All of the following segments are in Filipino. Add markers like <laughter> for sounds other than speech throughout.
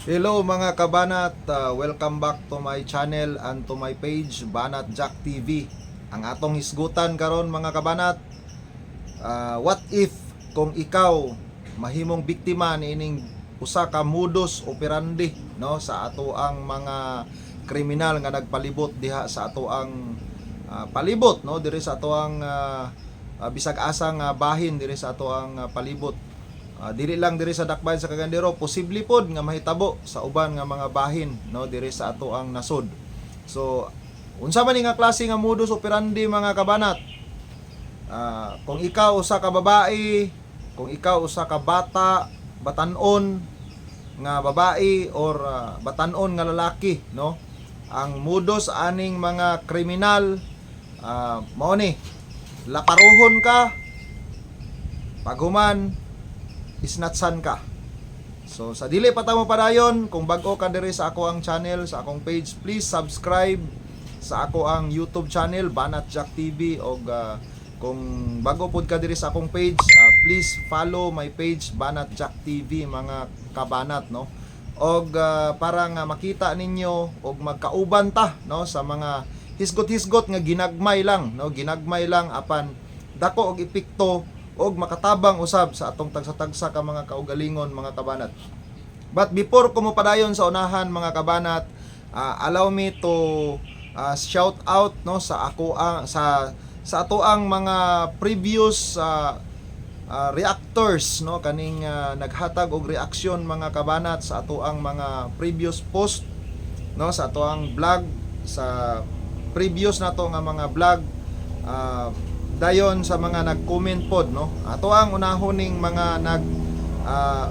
Hello mga kabanat, Uh, welcome back to my channel and to my page Banat Jack TV. Ang atong hisgutan karon mga kabanat, uh, what if kung ikaw mahimong biktima niining usa ka modus operandi no sa ato ang mga kriminal nga nagpalibot diha sa ato ang uh, palibot no diri sa ato ang uh, bisag asa nga bahin diri sa ato ang uh, palibot Ah, dili lang diri sa dakbayan sa Cagandero, posible pod nga mahitabo sa uban nga mga bahin no diri sa ato ang nasod. So unsa man nga klase nga modus operandi mga kabanat? Ah, kung ikaw usa ka babae, kung ikaw usa ka bata, batanon nga babae or ah, batanon nga lalaki, no? Ang modus aning mga kriminal ah, mao ni laparuhon ka paghuman isnatsan ka. So sa dili pa ta mo padayon, kung bago ka diri sa ako ang channel, sa akong page, please subscribe sa ako ang YouTube channel Banat Jack TV og ah, kung bago pod ka diri sa akong page, ah, please follow my page Banat Jack TV mga kabanat no. Og ah, para nga makita ninyo og magkauban ta no sa mga hisgot-hisgot nga ginagmay lang no, ginagmay lang apan dako og epekto og makatabang usab sa atong tagsa-tagsa ka mga kaugalingon mga kabanat. But before ko mo padayon sa unahan mga kabanat, ah, allow me to ah, shout out no sa ako ang sa sa ato ang mga previous ah, ah, reactors no kaning ah, naghatag og reaksyon mga kabanat sa ato ang mga previous post no sa ato ang vlog sa previous nato nga mga vlog ah, dayon sa mga nag-comment pod no? Ato ang unahoning mga nag ah,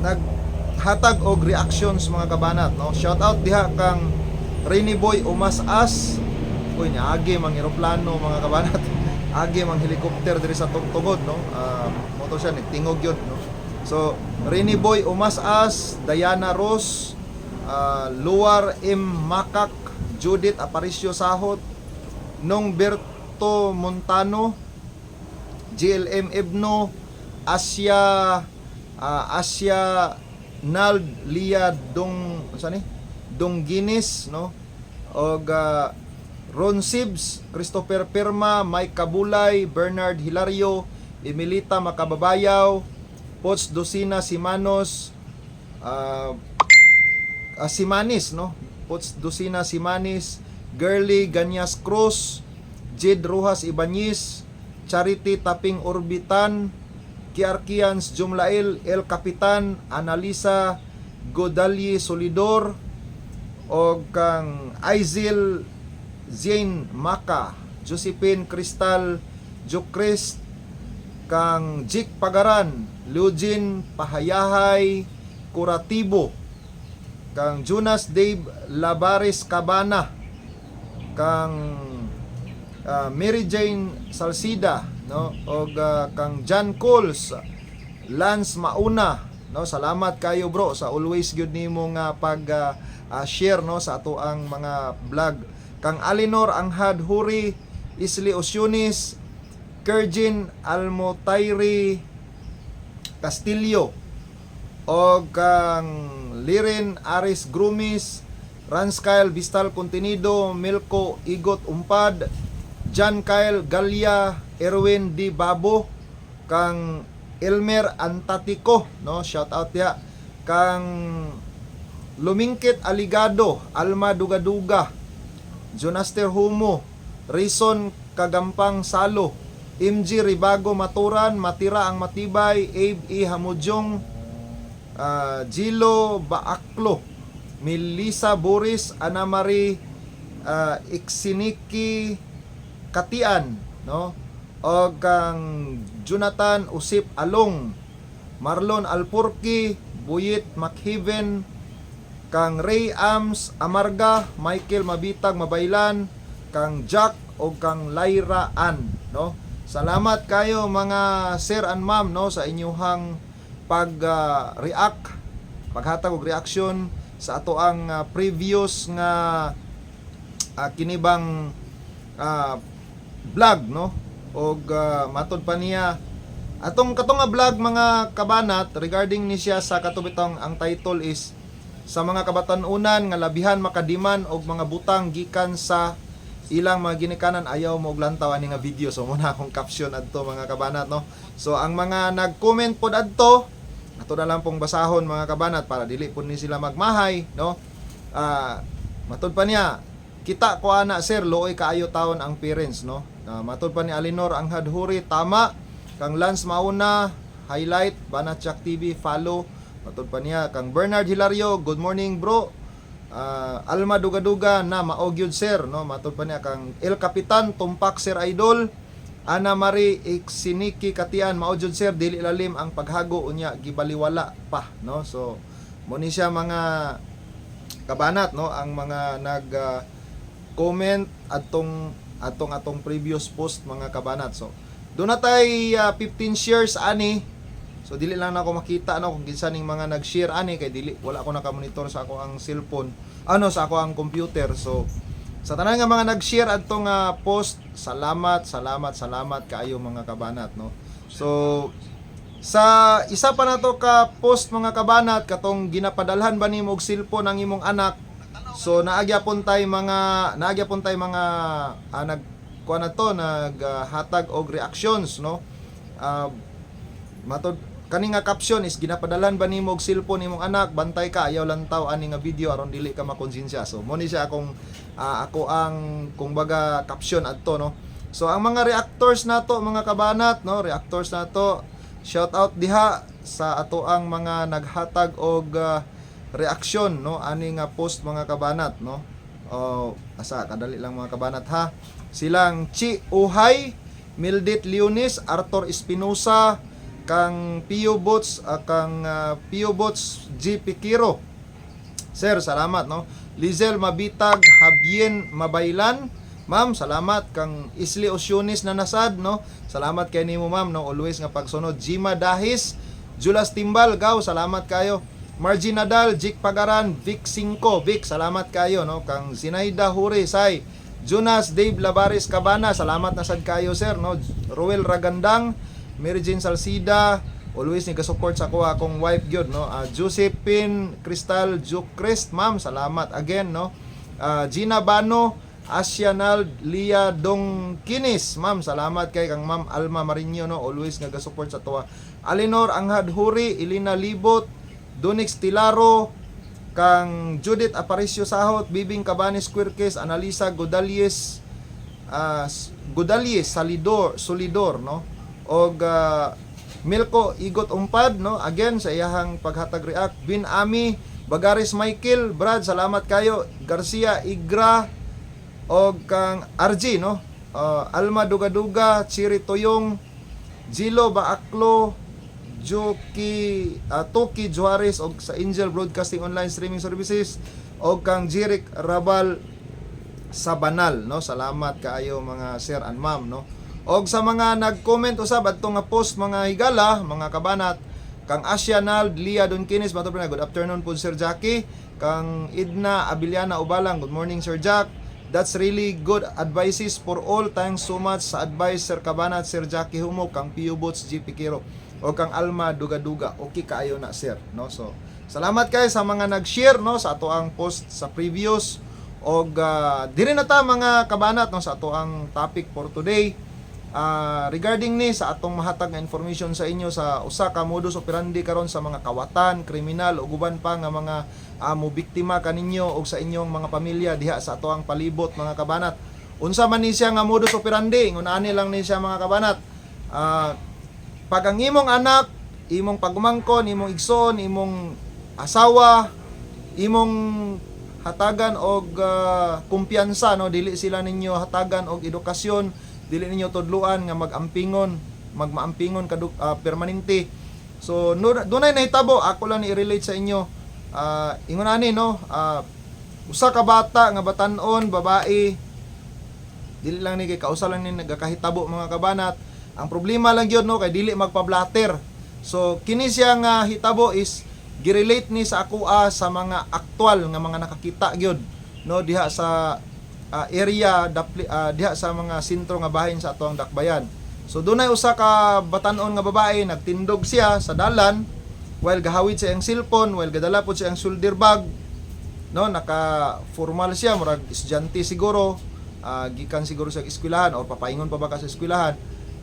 naghatag og reactions mga kabanat no? Shout out diha kang Rainy Boy Umas-as Uy, agi mang eroplano mga kabanat. <laughs> Agi mang helicopter diri sa tugtugod no? Uh, moto siya nagtingog yun no? So Rainy Boy Umas-as Diana Rose ah, Luar M. Makak Judith Aparicio Sahot Nong Berto Montano GLM Ebno Asya ah, Asya Nald Lia Dong sa ni Dong Guinness no og ah, Ron Sibs, Christopher Perma, Mike Kabulay, Bernard Hilario, Emilita Makababayaw, Pots Dosina Simanos, ah, ah, Simanis, no? Pots Dosina Simanis, Girly Ganyas Cruz, Jed Rojas Ibanez, Charity Taping Orbitan, Kiarkians Jumlael, El Capitan, Analisa Godalye Solidor, o kang Aizil Zane Maka, Josephine Cristal Jokrist, kang Jik Pagaran, Lujin Pahayahay Curatibo, kang Jonas Dave Labares Cabana, kang ah, Mary Jane Salsida, no? Og ah, kang John Coles, Lance Mauna, no? Salamat kayo bro sa always gyud nimo nga pag ah, ah, share no sa ato ang mga vlog. Kang Alinor Anghad Huri, Isli Osyunis, Kerjin Almotairi Castillo, o kang Lirin Aris Grumis, Ranskyle Vistal Contenido, Milko Igot Umpad, John Kyle Galya, Erwin D. Babo, kang Elmer Antatico, no? Shout out ya. Kang Lumingkit Aligado, Alma Dugaduga, Jonaster Humo, Rison Kagampang Salo, MG Ribago Maturan, Matira ang Matibay, Abe E. Hamudyong, ah, Gilo Baaklo, Melissa Boris, Ana Marie ah, Iksiniki Katian, no? O kang Jonathan Usip Along, Marlon Alpurki, Buyit Makhiven, kang Ray Ams Amarga, Michael Mabitag Mabaylan, kang Jack o kang Lyra Ann, no? Salamat kayo mga sir and ma'am no sa inyuhang pag-react, paghatag og reaction sa ato ang ah, previous nga ah, kinibang ah, vlog no? Og ah, matod pa niya. Atong katong nga vlog mga kabanat regarding ni siya sa katubitong ang title is sa mga kabatanunan nga labihan makadiman og mga butang gikan sa ilang mga ginikanan. Ayaw mo lantaw ani nga video so muna akong caption adto mga kabanat no? So ang mga nag-comment pod adto ato na lang pong basahon mga kabanat para dili po ni sila magmahay no? Ah matud pa niya. Kita ko ana sir looy kaayo taon ang parents no Ah, matud pa ni Alinor ang hadhuri. Tama. Kang Lance Mauna highlight Banachak TV follow. Matud pa niya. Kang Bernard Hilario good morning bro. Ah, Alma Dugaduga na maogyud sir no? Matud pa niya kang El Capitan Tumpak Sir Idol. Ana Marie Iksiniki Katian maogyud sir. Dili lalim ang paghago unya gibaliwala pa no? So mo ni siya mga kabanat no? Ang mga nag ah, comment atong atong atong previous post mga kabanat. So doon na tay ah, 15 shares ani. So dili lang na ako makita no kung kinsa ning mga nag-share ani. Kay dili wala ako naka-monitor sa ako ang cellphone. Ano sa ako ang computer. So sa tanan nga mga nag-share adtong nga post salamat salamat salamat kaayo mga kabanat no. So sa isa pa na to ka post mga kabanat katong ginapadalhan ba nimo og cellphone ang imong anak so naagyapon tay mga naagyapon tay mga ah, nag kuha na to naghatag og reactions no? Ah, matod kani nga caption is ginapadalhan ba nimo og cellphone nimong anak? Bantay ka ayaw lang taw ani nga video aron dili ka makonsensya. So mo ni siya akong ah, ako ang kung baga caption adto no? So ang mga reactors nato mga kabanat no? Reactors nato shout out diha sa ato ang mga naghatag og ah, reaksyon no ani nga post mga kabanat no o asa kadali lang mga kabanat ha silang Chi Uhay Mildit Leonis Arthur Espinosa kang Pio Bots ah, kang ah, Pio Bots G Pikiro Sir, salamat no. Lizel Mabitag Habien Mabaylan. Ma'am, salamat kang Isli Osyonis na nasad no. Salamat kay nimo ma'am no always nga pagsunod. Jima Dahis, Julas Timbal, gaw salamat kayo. Margie Nadal, Jik Pagaran, Vic 5, Vic, salamat kayo no kang Sinaida Hure Say. Jonas Dave Lavares Cabana, salamat na sad kayo sir no. Ruel Ragandang, Mary Jane Salcida, always ni support sa ako akong wife gyud no. Ah, Josephine Cristal Jukrest, ma'am, salamat again no. Ah, Gina Bano, Asianal Lia Dongkinis, ma'am, salamat kay kang ma'am Alma Marinho no, always nga support sa tuwa. Alinor Anghad Huri, Ilina Libot, Donix Tilaro, kang Judith Aparicio Sahot, Bibing Cabanes Quirques, Analisa Godalies, ah, S- Godalies Salidor, Solidor, no? Og ah, Milko Igot Umpad, no? Again, sa iyahang paghatag react. Bin Ami, Bagaris Michael, Brad, salamat kayo. Garcia Igra, og kang RG, no? Ah, Alma Dugaduga, Chiri Toyong, Jilo Baaklo, Joki uh, Toki Juarez og sa Angel Broadcasting Online Streaming Services og kang Jirik Rabal sa Banal no? Salamat kaayo mga sir and ma'am no? Og sa mga nag-comment usab adto nga post mga higala mga kabanat kang Asianal Lia Donkinis mato good afternoon po Sir Jackie. Kang Idna Abiliana Ubalang good morning Sir Jack. That's really good advices for all. Thanks so much sa advice Sir Kabanat, Sir Jackie Humo, kang Pio Bots, GP Kiro, o kang Alma Duga-Duga. Okay kaayo na sir, no? So, salamat kayo sa mga nag-share no sa ato ang post sa previous og uh, diri na ta mga kabanat no sa ato ang topic for today. Ah, regarding ni sa atong mahatag nga information sa inyo sa usa ka modus operandi karon sa mga kawatan, kriminal ug uban pa nga mga amo biktima kaninyo og sa inyong mga pamilya diha sa ato ang palibot mga kabanat. Unsa man ni siya nga modus operandi, ngun ani lang ni siya mga kabanat. Ah, pag ang imong anak, imong pagumangkon, imong igsoon, imong asawa, imong hatagan og ah, kumpiyansa no? Dili sila ninyo hatagan og edukasyon. Dili ninyo tudluan nga magampingon magmaampingon kaduk ah, permanente. So no, dunay nahitabo ako lang i-relate sa inyo. Ah, ingon ani no? Ah, usa ka bata nga batan-on babae dili lang ni kay kausa lang ni nagakahitabo mga kabanat ang problema lang gyud no kay dili magpa-blatter so kini siya nga hitabo is girelate ni sa ako ah, sa mga aktual nga mga nakakita gyud no diha sa ah, area dapli, ah, diha sa mga sentro nga bahin sa atuang dakbayan so dunay usa ka batan-on nga babae nagtindog siya sa dalan while gahawid sa iyang cellphone, while gadala po sa iyang shoulder bag, no, naka formal siya, murag estudyante siguro, ah, gikan siguro sa eskwelahan or papaingon pa ba ka sa eskwelahan.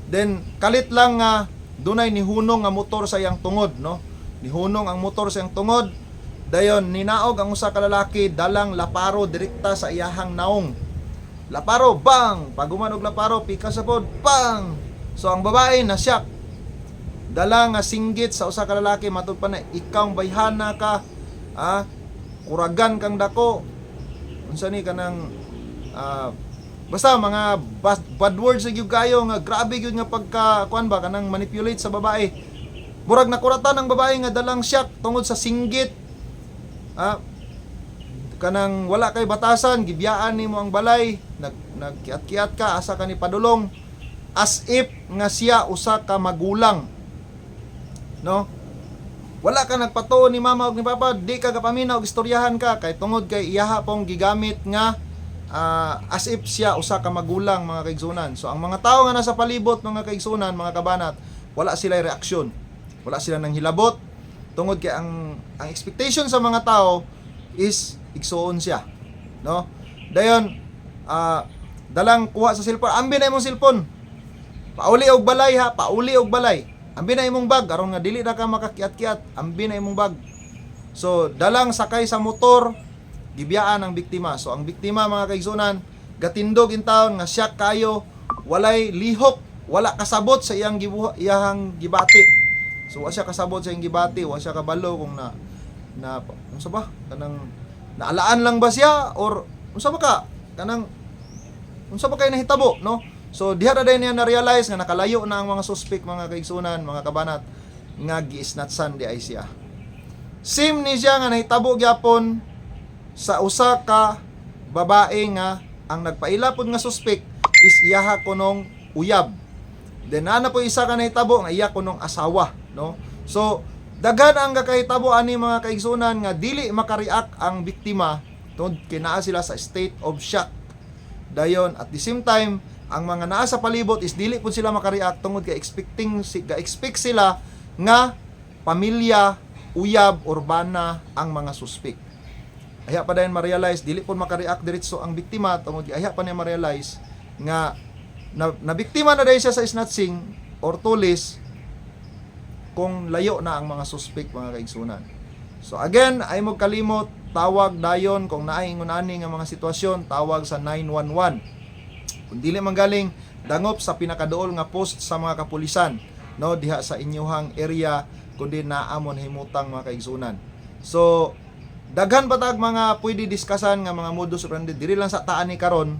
Then kalit lang nga dunay nihunong nga motor sa iyang tungod, no? Nihunong ang motor sa iyang tungod. Dayon ninaog ang usa ka lalaki dalang laparo direkta sa iyahang naong. Laparo bang, paguman og laparo pika sa pod, bang. So ang babae na siya dala nga singgit sa usa ka lalaki matud pa na ikaw bayhana ka ah kuragan kang dako unsa ni kanang ah, basta mga bad, bad words sa gyud kayo nga grabe gyud nga pagka kuan ba kanang manipulate sa babae. Murag nakuratan ang babae nga dalang siyak tungod sa singgit. Ah kanang wala kay batasan gibiyaan nimo ang balay. Nag nagkiat-kiat ka asa ka ni padulong. As if nga siya usa ka magulang. No? Wala ka nagpato ni mama ug ni papa di ka kapaminaw og istoryahan ka. Kay tungod kay iyaha pong gigamit nga ah, as if siya usa ka magulang mga kaigsunan. So ang mga tao nga nasa palibot mga kaigsunan mga kabanat wala sila reaksyon. Wala sila nang hilabot. Tungod kay ang ang expectation sa mga tao is igsuon siya no? Dayon ah, dalang kuha sa cellphone. Ambi na imong cellphone. Pauli og balay ha? Pauli og balay. Ambi na imong bag. Aron nga dili na ka makakiat-kiat ambi na imong bag. So dalang sakay sa motor gibiyaan ang biktima. So ang biktima mga kaigsunan gatindog in taon nga siya kayo walay lihok wala kasabot sa iyang gibuha, iyang gibati. So wa siya kasabot sa iyang gibati wa siya kabalo kung na na unsa ba? Kanang naalaan lang ba siya or unsa ba ka? Kanang unsa ba kay nahitabo no? So diha na din niya na realize nga nakalayo na ang mga suspect mga kaigsunan mga kabanat nga giisnatsan di ay siya. Sim ni siya nga nahitabo gyapon sa usa ka babae nga ang nagpailapod nga suspect is iyaha kunong uyab. Then na po isa ka nahitabo nga iya kunong asawa no? So daghan ang kakahitabo ani mga kaigsunan nga dili makareact ang biktima tungod kay naa sila sa state of shock. Dayon at the same time ang mga naa sa palibot is dili pud sila makareact tungod kay expecting si ga expect sila nga pamilya uyab urbana ang mga suspect Aya pa dayon ma-realize dili pud makareact diretso ang biktima tungod kay aya pa niya ma-realize nga na, na biktima na dahil siya sa snatching or tulis kung layo na ang mga suspect mga kaigsunan. So again, ay mo kalimot tawag dayon kung naay ingon ani nga mga sitwasyon tawag sa 911. Kung dili man galing dangop sa pinakaduol nga post sa mga kapulisan no diha sa inyuhang area kundi naamon himutang mga kaigsunan. So daghan pa tag mga pwede diskasan nga mga modus operandi? Diri lang sa taan ni karon.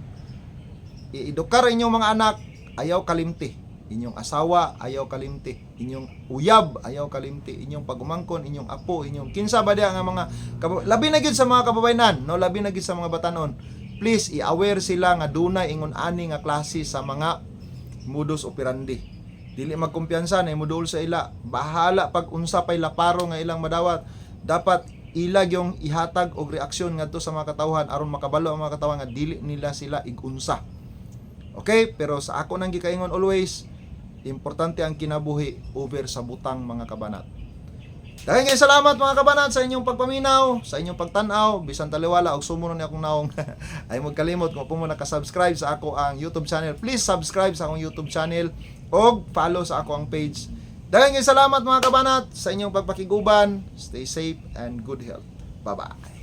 Iedukar inyong mga anak ayaw kalimti. Inyong asawa ayaw kalimti. Inyong uyab ayaw kalimti. Inyong pagumangkon inyong apo inyong kinsa ba diha nga mga kab- labi na gyud sa mga kababayenan no? Labi na gyud sa mga batanon. Please i-aware sila nga dunay ingon ani nga klase sa mga modus operandi. Dili magkumpiyansa na imudul sa ila. Bahala pag unsa pay laparo nga ilang madawat. Dapat ilag yung ihatag og reaksyon ngadto sa mga katawhan aron makabalo ang mga katawhan nga dili nila sila igunsa Okay, pero sa ako nang gikaingon always, importante ang kinabuhi over sa butang mga kabanat. Daghang kay salamat mga kabanat sa inyong pagpaminaw, sa inyong pagtan-aw, bisan taliwala og sumunod ni akong naong. <laughs> Ay magkalimot kung po mo naka-subscribe sa ako ang YouTube channel. Please subscribe sa akong YouTube channel og follow sa ako ang page. Daghang kay salamat mga kabanat sa inyong pagpakiguban. Stay safe and good health. Bye-bye.